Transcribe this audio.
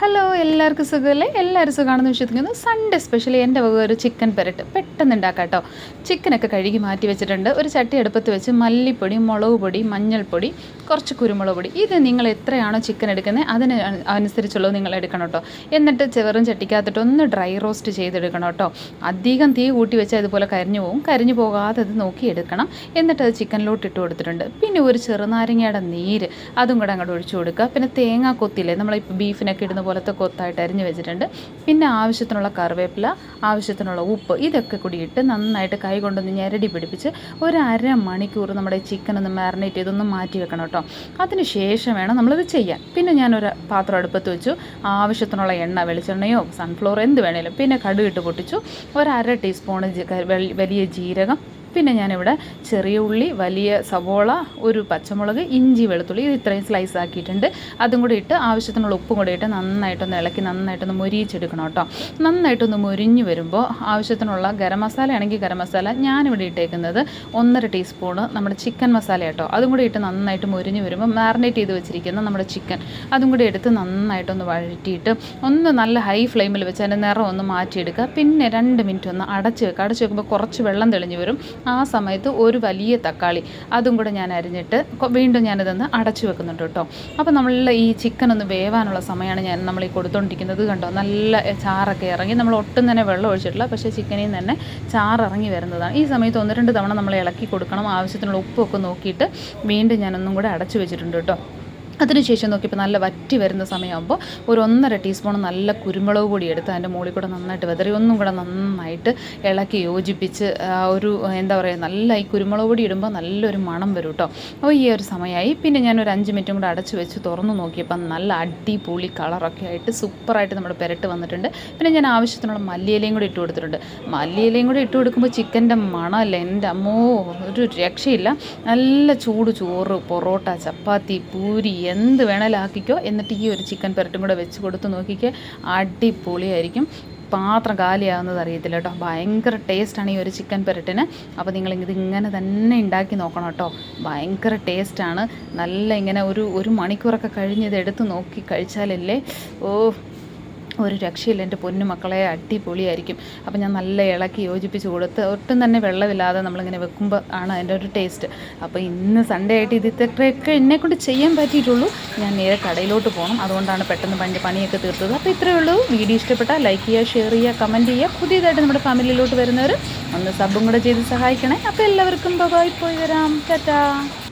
Hello എല്ലാവർക്കും സുഖമല്ലേ എല്ലാവരും സുഖമാണെന്ന് വിശ്വസിക്കുന്നു. സൺഡേ സ്പെഷ്യലി എന്റെ വക ഒരു ചിക്കൻ പെരട്ട് പെട്ടെന്ന് ഉണ്ടാക്കാം കേട്ടോ ചിക്കനൊക്കെ കഴുകി മാറ്റി വെച്ചിട്ടുണ്ട്. ഒരു ചട്ടി അടുപ്പത്ത് വെച്ച് മല്ലിപ്പൊടി മുളക് പൊടി മഞ്ഞൾപ്പൊടി കുറച്ച് കുരുമുളക് പൊടി. ഇത് നിങ്ങൾ എത്രയാണോ ചിക്കൻ എടുക്കുന്നത് അതിന് അനുസരിച്ചുള്ളത് നിങ്ങൾ എടുക്കണം കേട്ടോ. എന്നിട്ട് ചെറും ചട്ടിക്കകത്തിട്ട് ഒന്ന് ഡ്രൈ റോസ്റ്റ് ചെയ്തെടുക്കണം കേട്ടോ. അധികം തീ കൂട്ടി വെച്ചാൽ ഇതുപോലെ കരിഞ്ഞു പോകും. കരിഞ്ഞു പോകാതെ അത് നോക്കി എടുക്കണം. എന്നിട്ട് അത് ചിക്കനിലോട്ട് ഇട്ട് കൊടുത്തിട്ടുണ്ട്. പിന്നെ ഒരു ചെറുനാരങ്ങയുടെ നീര് അതും കൂടെ അങ്ങോട്ട് ഒഴിച്ചു കൊടുക്കുക. പിന്നെ തേങ്ങ കൊത്തില്ലേ? നമ്മളിപ്പോൾ ബീഫിനൊക്കെ ഇടുന്ന പോലത്തെ കൊത്തായിട്ട് അരിഞ്ഞ് വെച്ചിട്ടുണ്ട്. പിന്നെ ആവശ്യത്തിനുള്ള കറിവേപ്പില ആവശ്യത്തിനുള്ള ഉപ്പ് ഇതൊക്കെ കൂടി ഇട്ട് നന്നായിട്ട് കൈ കൊണ്ടൊന്ന് ഞെരടി പിടിപ്പിച്ച് ഒരു അര മണിക്കൂർ നമ്മുടെ ചിക്കൻ ഒന്ന് മാറിനേറ്റ് ചെയ്തൊന്ന് മാറ്റി വെക്കണം കേട്ടോ. അതിന് ശേഷം വേണം നമ്മളിത് ചെയ്യാൻ. പിന്നെ ഞാനൊരു പാത്രം അടുപ്പത്ത് വെച്ചു. ആവശ്യത്തിനുള്ള എണ്ണ വെളിച്ചെണ്ണയോ സൺഫ്ലവർ എന്ത് വേണേലും. പിന്നെ കടുകിട്ട് പൊട്ടിച്ചു. ഒരു അര ടീസ്പൂൺ വലിയ ജീരകം പിന്നെ ഞാനിവിടെ ചെറിയ ഉള്ളി വലിയ സവോള ഒരു പച്ചമുളക് ഇഞ്ചി വെളുത്തുള്ളി ഇത് ഇത്രയും സ്ലൈസ് ആക്കിയിട്ടുണ്ട്. അതും കൂടി ഇട്ട് ആവശ്യത്തിനുള്ള ഉപ്പും കൂടി ഇട്ട് നന്നായിട്ടൊന്ന് ഇളക്കി നന്നായിട്ടൊന്ന് മൊരിയിച്ചെടുക്കണം കേട്ടോ. നന്നായിട്ടൊന്ന് മൊരിഞ്ഞ് വരുമ്പോൾ ആവശ്യത്തിനുള്ള ഗരം മസാലയാണെങ്കിൽ ഗരം മസാല ഞാനിവിടെ ഇട്ടേക്കുന്നത് ഒന്നര ടീസ്പൂണ് നമ്മുടെ ചിക്കൻ മസാല കേട്ടോ. അതും കൂടി ഇട്ട് നന്നായിട്ട് മൊരിഞ്ഞ് വരുമ്പോൾ മാറിനേറ്റ് ചെയ്ത് വെച്ചിരിക്കുന്ന നമ്മുടെ ചിക്കൻ അതും കൂടി എടുത്ത് നന്നായിട്ടൊന്ന് വഴറ്റിയിട്ട് ഒന്ന് നല്ല ഹൈ ഫ്ലെയിമിൽ വെച്ച് അതിന്റെ നിറം ഒന്ന് മാറ്റിയെടുക്കുക. പിന്നെ രണ്ട് മിനിറ്റ് ഒന്ന് അടച്ച് വെക്കുക. അടച്ച് വെക്കുമ്പോൾ കുറച്ച് വെള്ളം തെളിഞ്ഞ് വരും. ആ സമയത്ത് ഒരു വലിയ തക്കാളി. അതും കൂടെ ഞാൻ അരിഞ്ഞിട്ട് വീണ്ടും ഞാനിതൊന്ന് അടച്ചു വെക്കുന്നുണ്ട് കേട്ടോ. അപ്പോൾ നമ്മളുടെ ഈ ചിക്കൻ ഒന്ന് വേവാനുള്ള സമയമാണ് ഞാൻ നമ്മൾ ഈ കൊടുത്തോണ്ടിരിക്കുന്നത് കണ്ടോ? നല്ല ചാറൊക്കെ ഇറങ്ങി നമ്മൾ ഒട്ടും തന്നെ വെള്ളം ഒഴിച്ചിട്ടില്ല പക്ഷേ ചിക്കനിൽ നിന്ന് തന്നെ ചാറിറങ്ങി വരുന്നതാണ്. ഈ സമയത്ത് ഒന്ന് രണ്ട് തവണ നമ്മൾ ഇളക്കി കൊടുക്കണം ആവശ്യത്തിനുള്ള ഉപ്പൊക്കെ നോക്കിയിട്ട് വീണ്ടും ഞാനൊന്നും കൂടെ അടച്ചു വെച്ചിട്ടുണ്ട് കേട്ടോ. അതിനുശേഷം നോക്കിയപ്പോൾ നല്ല വറ്റി വരുന്ന സമയമാകുമ്പോൾ ഒരു ഒന്നര ടീസ്പൂൺ നല്ല കുരുമുളക് പൊടി എടുത്ത് അതിന്റെ മുകളിൽ കൂടെ നന്നായിട്ട് വെതറി ഒന്നും കൂടെ നന്നായിട്ട് ഇളക്കി യോജിപ്പിച്ച് ഒരു എന്താ പറയുക നല്ല ഈ കുരുമുളക് പൊടി ഇടുമ്പോൾ നല്ലൊരു മണം വരും കേട്ടോ അപ്പോൾ ഈ ഒരു സമയമായി പിന്നെ ഞാൻ ഒരു അഞ്ച് മിനിറ്റും കൂടെ അടച്ച് വെച്ച് തുറന്നു നോക്കിയപ്പോൾ നല്ല അടിപൊളി കളറൊക്കെ ആയിട്ട് സൂപ്പറായിട്ട് നമ്മുടെ പെരട്ട് വന്നിട്ടുണ്ട്. പിന്നെ ഞാൻ ആവശ്യത്തിനുള്ള മല്ലിയിലയും കൂടി ഇട്ട് കൊടുത്തിട്ടുണ്ട്. മല്ലിയിലയും കൂടി ഇട്ട് കൊടുക്കുമ്പോൾ ചിക്കന്റെ മണമല്ല? എന്റെ അമ്മോ ഒരു രക്ഷയില്ല. നല്ല ചൂട് ചോറ് പൊറോട്ട ചപ്പാത്തി പൂരി എന്ത് വേണേലും ആക്കിക്കോ എന്നിട്ട് ഈ ഒരു ചിക്കൻ പെരട്ടും കൂടെ വെച്ച് കൊടുത്ത് നോക്കിക്കോ അടിപൊളിയായിരിക്കും. പാത്രം കാലിയാവുന്നത് അറിയത്തില്ല കേട്ടോ. ഭയങ്കര ടേസ്റ്റാണ് ഈ ഒരു ചിക്കൻ പെരട്ടിന്. അപ്പോൾ നിങ്ങൾ ഇതിങ്ങനെ തന്നെ ഉണ്ടാക്കി നോക്കണം കേട്ടോ. ഭയങ്കര ടേസ്റ്റാണ്. നല്ല ഇങ്ങനെ ഒരു ഒരു മണിക്കൂറൊക്കെ കഴിഞ്ഞ് ഇത് എടുത്ത് നോക്കി കഴിച്ചാലല്ലേ? ഓ ഒരു രക്ഷയില്ല. എന്റെ പൊന്നു മക്കളെ അടിപൊളിയായിരിക്കും. അപ്പോൾ ഞാൻ നല്ല ഇളക്കി യോജിപ്പിച്ച് കൊടുത്ത് ഒട്ടും തന്നെ വെള്ളമില്ലാതെ നമ്മളിങ്ങനെ വെക്കുമ്പോൾ ആണ് അതിന്റെ ഒരു ടേസ്റ്റ്. അപ്പോൾ ഇന്ന് സൺഡേ ആയിട്ട് ഇത് ഇത്രയൊക്കെ എന്നെക്കൊണ്ട് ചെയ്യാൻ പറ്റിയിട്ടുള്ളൂ. ഞാൻ നേരെ കടയിലോട്ട് പോകണം അതുകൊണ്ടാണ് പെട്ടെന്ന് പണ്ട് പണിയൊക്കെ തീർത്തത്. അപ്പോൾ ഇത്രയേ ഉള്ളൂ. വീഡിയോ ഇഷ്ടപ്പെട്ടാൽ ലൈക്ക് ചെയ്യുക ഷെയർ ചെയ്യുക കമന്റ് ചെയ്യുക. പുതിയതായിട്ട് നമ്മുടെ ഫാമിലിയിലോട്ട് വരുന്നവർ ഒന്ന് സബും കൂടെ ചെയ്ത് സഹായിക്കണേ. അപ്പോൾ എല്ലാവർക്കും ബബായി പോയി വരാം. ടാറ്റാ.